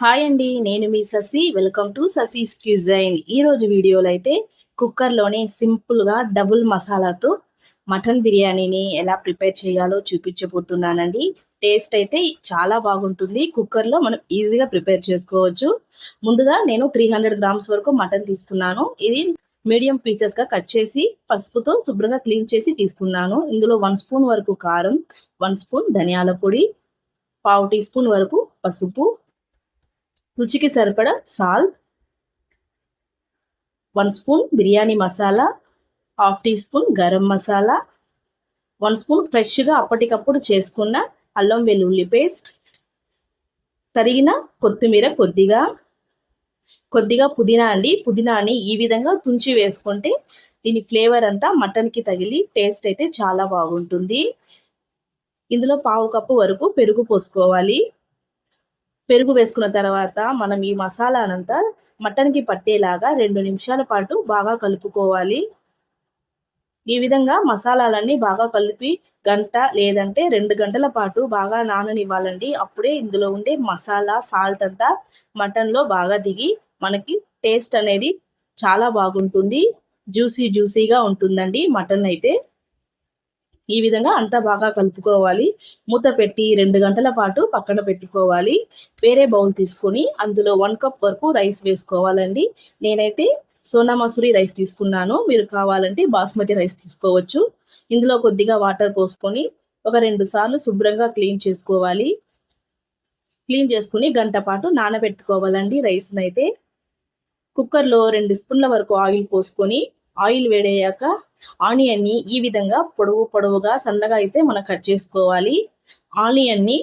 Hi అండి నేను మీ Sasi. Welcome to Sasi's cuisine. ఈరోజు వీడియోలో అయితే కుక్కర్లోనే సింపుల్గా డబుల్ మసాలాతో మటన్ బిర్యానీని ఎలా ప్రిపేర్ చేయాలో చూపించబోతున్నానండి. టేస్ట్ అయితే చాలా బాగుంటుంది. కుక్కర్లో మనం ఈజీగా ప్రిపేర్ చేసుకోవచ్చు. ముందుగా నేను త్రీ హండ్రెడ్ గ్రామ్స్ వరకు మటన్ తీసుకున్నాను. ఇది మీడియం పీసెస్గా కట్ చేసి పసుపుతో శుభ్రంగా క్లీన్ చేసి తీసుకున్నాను. ఇందులో వన్ స్పూన్ వరకు కారం వన్ స్పూన్ ధనియాల పొడి పావు టీ స్పూన్ వరకు పసుపు రుచికి సరిపడ salt one spoon biryani masala half teaspoon garam masala one spoon ఫ్రెష్గా అప్పటికప్పుడు చేసుకున్న అల్లం వెల్లుల్లి పేస్ట్ తరిగిన కొత్తిమీర కొద్దిగా. కొద్దిగా పుదీనా అండి. పుదీనాని ఈ విధంగా తుంచి వేసుకుంటే దీని ఫ్లేవర్ అంతా మటన్కి తగిలి టేస్ట్ అయితే చాలా బాగుంటుంది. ఇందులో పావు కప్పు వరకు పెరుగు పోసుకోవాలి. పెరుగు వేసుకున్న తర్వాత మనం ఈ మసాలానంతా మటన్కి పట్టేలాగా రెండు నిమిషాల పాటు బాగా కలుపుకోవాలి. ఈ విధంగా మసాలాలన్నీ బాగా కలిపి గంట లేదంటే రెండు గంటల పాటు బాగా నాననివ్వాలండి. అప్పుడే ఇందులో ఉండే మసాలా సాల్ట్ అంతా మటన్లో బాగా దిగి మనకి టేస్ట్ అనేది చాలా బాగుంటుంది. జ్యూసీ జ్యూసీగా ఉంటుందండి మటన్ అయితే. ఈ విధంగా అంతా బాగా కలుపుకోవాలి. మూత పెట్టి రెండు గంటల పాటు పక్కన పెట్టుకోవాలి. వేరే బౌల్ తీసుకొని అందులో వన్ కప్ వరకు రైస్ వేసుకోవాలండి. నేనైతే సోనా మసూరి రైస్ తీసుకున్నాను. మీరు కావాలంటే బాస్మతి రైస్ తీసుకోవచ్చు. ఇందులో కొద్దిగా వాటర్ పోసుకొని ఒక రెండు సార్లు శుభ్రంగా క్లీన్ చేసుకోవాలి. క్లీన్ చేసుకుని గంట పాటు నానబెట్టుకోవాలండి రైస్ని అయితే కుక్కర్లో రెండు స్పూన్ల వరకు ఆయిల్ పోసుకొని ఆయిల్ వేడయ్యాక ఆనియన్ని ఈ విధంగా పొడవు పొడవుగా సన్నగా అయితే మనం కట్ చేసుకోవాలి. ఆనియన్ని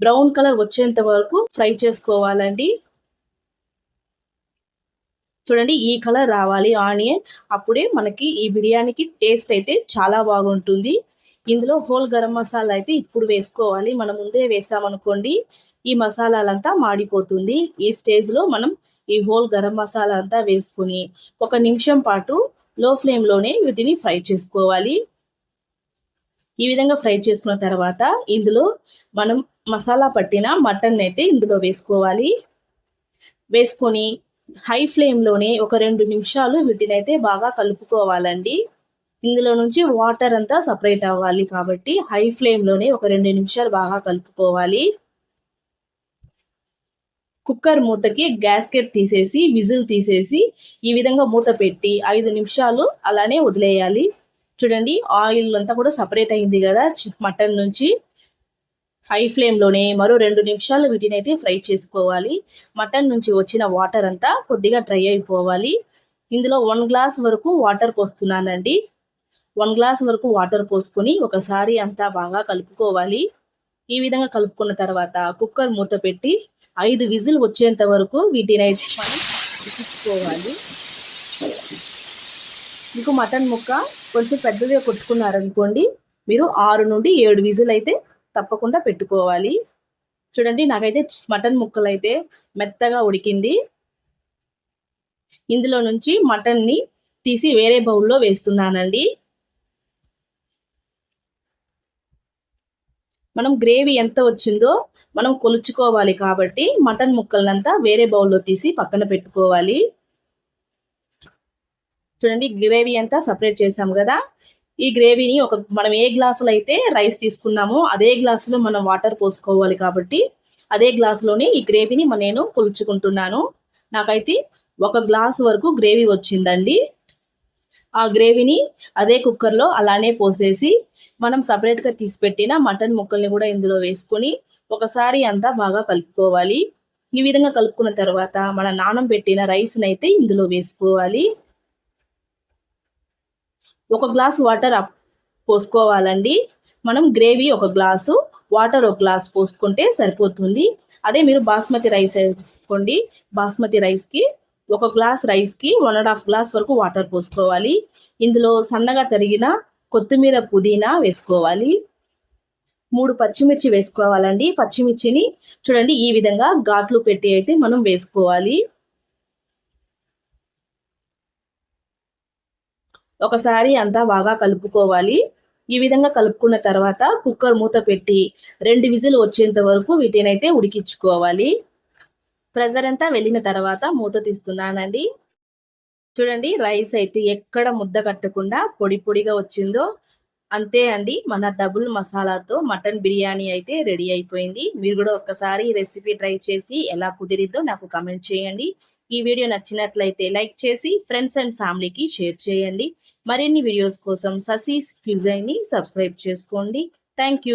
బ్రౌన్ కలర్ వచ్చేంత వరకు ఫ్రై చేసుకోవాలండి. చూడండి ఈ కలర్ రావాలి ఆనియన్. అప్పుడే మనకి ఈ బిర్యానీకి టేస్ట్ అయితే చాలా బాగుంటుంది. ఇందులో హోల్ గరం మసాలా అయితే ఇప్పుడు వేసుకోవాలి. మనం ముందే వేసామనుకోండి ఈ మసాలాలంతా మాడిపోతుంది. ఈ స్టేజ్లో మనం ఈ హోల్ గరం మసాలా అంతా వేసుకుని ఒక నిమిషం పాటు లో ఫ్లేమ్లోనే వీటిని ఫ్రై చేసుకోవాలి. ఈ విధంగా ఫ్రై చేసుకున్న తర్వాత ఇందులో మనం మసాలా పట్టిన మటన్ అయితే ఇందులో వేసుకోవాలి. వేసుకొని హై ఫ్లేమ్లోనే ఒక రెండు నిమిషాలు వీటిని అయితే బాగా కలుపుకోవాలండి. ఇందులో నుంచి వాటర్ అంతా సపరేట్ అవ్వాలి కాబట్టి హై ఫ్లేమ్లోనే ఒక రెండు నిమిషాలు బాగా కలుపుకోవాలి. కుక్కర్ మూతకి గ్యాస్కెట్ తీసేసి విజిల్ తీసేసి ఈ విధంగా మూత పెట్టి ఐదు నిమిషాలు అలానే వదిలేయాలి. చూడండి ఆయిల్ అంతా కూడా సపరేట్ అయింది కదా మటన్ నుంచి. హై ఫ్లేమ్లోనే మరో రెండు నిమిషాలు వీటిని అయితే ఫ్రై చేసుకోవాలి. మటన్ నుంచి వచ్చిన వాటర్ అంతా కొద్దిగా డ్రై అయిపోవాలి. ఇందులో వన్ గ్లాస్ వరకు వాటర్ పోస్తున్నానండి. వన్ గ్లాస్ వరకు వాటర్ పోసుకొని ఒకసారి అంతా బాగా కలుపుకోవాలి. ఈ విధంగా కలుపుకున్న తర్వాత కుక్కర్ మూత పెట్టి ఐదు విజిల్ వచ్చేంత వరకు వీటిని అయితే మనం ఉడికించుకోవాలి మీకు మటన్ ముక్క కొంచెం పెద్దదిగా కొట్టుకున్నారనుకోండి మీరు ఆరు నుండి ఏడు విజిల్ అయితే తప్పకుండా పెట్టుకోవాలి. చూడండి నాకైతే మటన్ ముక్కలు అయితే మెత్తగా ఉడికింది. ఇందులో నుంచి మటన్ని తీసి వేరే బౌల్లో వేస్తున్నానండి. మనం గ్రేవీ ఎంత వచ్చిందో మనం కొలుచుకోవాలి కాబట్టి మటన్ ముక్కలనంతా వేరే బౌల్లో తీసి పక్కన పెట్టుకోవాలి. చూడండి గ్రేవీ అంతా సపరేట్ చేసాం కదా. ఈ గ్రేవీని ఒక మనం ఏ గ్లాసులో అయితే రైస్ తీసుకున్నామో అదే గ్లాసులో మనం వాటర్ పోసుకోవాలి కాబట్టి అదే గ్లాసులోనే ఈ గ్రేవీని నేను కొలుచుకుంటున్నాను. నాకైతే ఒక గ్లాస్ వరకు గ్రేవీ వచ్చిందండి. ఆ గ్రేవీని అదే కుక్కర్లో అలానే పోసేసి మనం సపరేట్గా తీసిపెట్టిన మటన్ ముక్కల్ని కూడా ఇందులో వేసుకొని ఒకసారి అంతా బాగా కలుపుకోవాలి. ఈ విధంగా కలుపుకున్న తర్వాత మన నానం పెట్టిన రైస్ని అయితే ఇందులో వేసుకోవాలి. ఒక గ్లాస్ వాటర్ పోసుకోవాలండి. మనం గ్రేవీ ఒక గ్లాసు వాటర్ ఒక గ్లాస్ పోసుకుంటే సరిపోతుంది. అదే మీరు బాస్మతి రైస్ వేసుకోండి బాస్మతి రైస్కి ఒక గ్లాస్ రైస్కి వన్ అండ్ హాఫ్ గ్లాస్ వరకు వాటర్ పోసుకోవాలి. ఇందులో సన్నగా తరిగిన కొత్తిమీర పుదీనా వేసుకోవాలి. మూడు పచ్చిమిర్చి వేసుకోవాలండి. పచ్చిమిర్చిని చూడండి ఈ విధంగా ఘాట్లు పెట్టి అయితే మనం వేసుకోవాలి. ఒకసారి అంతా బాగా కలుపుకోవాలి. ఈ విధంగా కలుపుకున్న తర్వాత కుక్కర్ మూత పెట్టి రెండు విజిల్ వచ్చేంత వరకు వీటినైతే ఉడికించుకోవాలి. ప్రెజర్ అంతా వెళ్ళిన తర్వాత మూత తీస్తున్నానండి. చూడండి రైస్ అయితే ఎక్కడ ముద్ద కట్టకుండా పొడి పొడిగా వచ్చిందో అంతే అండి. మన డబుల్ మసాలాతో మటన్ బిర్యానీ అయితే రెడీ అయిపోయింది. మీరు కూడా ఒక్కసారి రెసిపీ ట్రై చేసి ఎలా కుదిరిద్దో నాకు కమెంట్ చేయండి. ఈ వీడియో నచ్చినట్లయితే లైక్ చేసి ఫ్రెండ్స్ అండ్ ఫ్యామిలీకి షేర్ చేయండి. మరిన్ని వీడియోస్ కోసం ససీస్ క్యూజైన్ని సబ్స్క్రైబ్ చేసుకోండి. థ్యాంక్